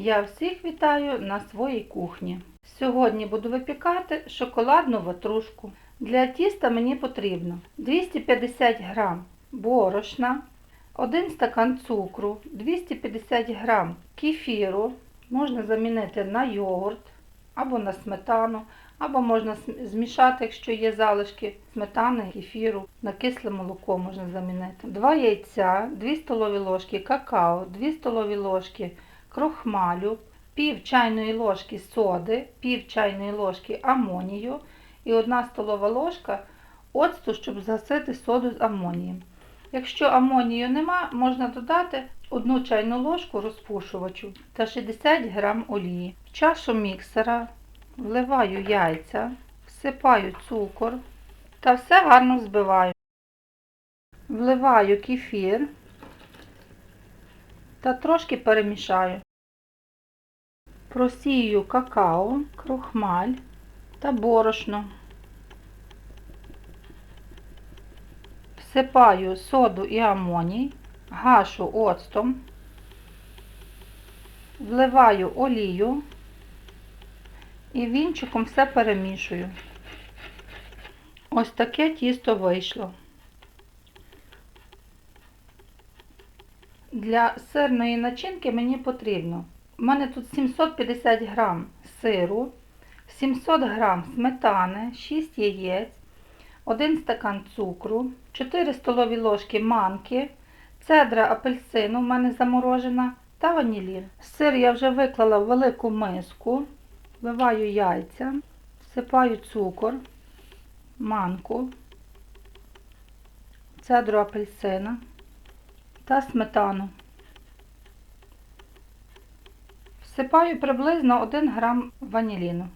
Я всіх вітаю на своїй кухні. Сьогодні буду випікати шоколадну ватрушку. Для тіста мені потрібно 250 г борошна, 1 стакан цукру, 250 г кефіру, можна замінити на йогурт або на сметану, або можна змішати, якщо є залишки сметани, кефіру, на кисле молоко можна замінити. 2 яйця, 2 столові ложки какао, 2 столові ложки крохмалю, пів чайної ложки соди, пів чайної ложки амонію і 1 столова ложка оцту, щоб згасити соду з амонієм. Якщо амонію нема, можна додати 1 чайну ложку розпушувачу та 60 г олії. В чашу міксера вливаю яйця, всипаю цукор та все гарно збиваю. Вливаю кефір та трошки перемішаю. Просію какао, крохмаль та борошно. Всипаю соду і амоній, гашу оцтом, вливаю олію і вінчиком все перемішую. Ось таке тісто вийшло. Для сирної начинки мені потрібно. У мене тут 750 грам сиру, 700 грам сметани, 6 яєць, 1 стакан цукру, 4 столові ложки манки, цедра апельсину в мене заморожена та ванілін. Сир я вже виклала в велику миску, вливаю яйця, всипаю цукор, манку, цедру апельсина та сметану. Всипаю приблизно 1 грам ваніліну.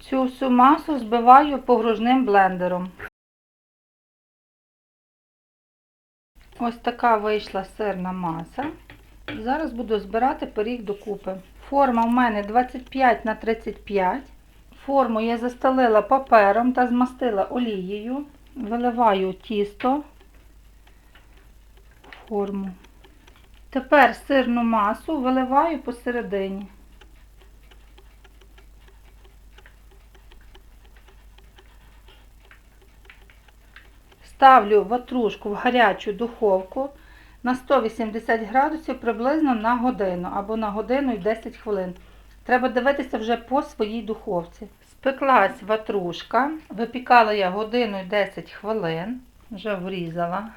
Цю всю масу збиваю погружним блендером. Ось така вийшла сирна маса. Зараз буду збирати пиріг докупи. Форма в мене 25 на 35. Форму я застелила папером та змастила олією. Виливаю тісто в форму. Тепер сирну масу виливаю посередині. Ставлю ватрушку в гарячу духовку на 180 градусів приблизно на годину або на годину і 10 хвилин. Треба дивитися вже по своїй духовці. Спеклась ватрушка, випікала я годину і 10 хвилин, вже врізала.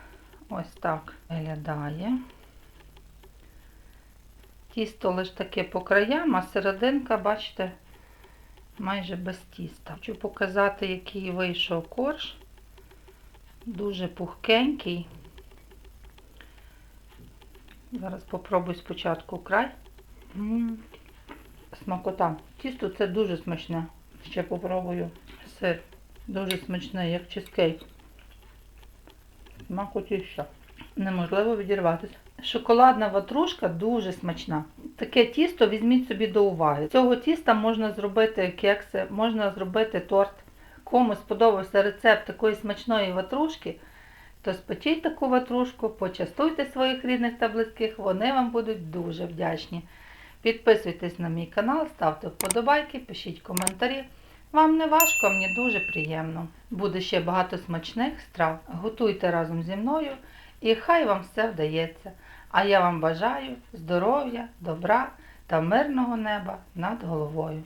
Ось так виглядає. Тісто лише таке по краям, а серединка, бачите, майже без тіста. Хочу показати, який вийшов корж. Дуже пухкенький. Зараз попробую спочатку край. М, Смакота. Тісто це дуже смачне. Ще попробую сир. Дуже смачний, як чизкейк. Смакотіща. Неможливо відірватися. Шоколадна ватрушка дуже смачна. Таке тісто візьміть собі до уваги. З цього тіста можна зробити кекси, можна зробити торт. Кому сподобався рецепт такої смачної ватрушки, то спечіть таку ватрушку, почастуйте своїх рідних та близьких, вони вам будуть дуже вдячні. Підписуйтесь на мій канал, ставте вподобайки, пишіть коментарі. Вам не важко, а мені дуже приємно. Буде ще багато смачних страв. Готуйте разом зі мною і хай вам все вдається. А я вам бажаю здоров'я, добра та мирного неба над головою.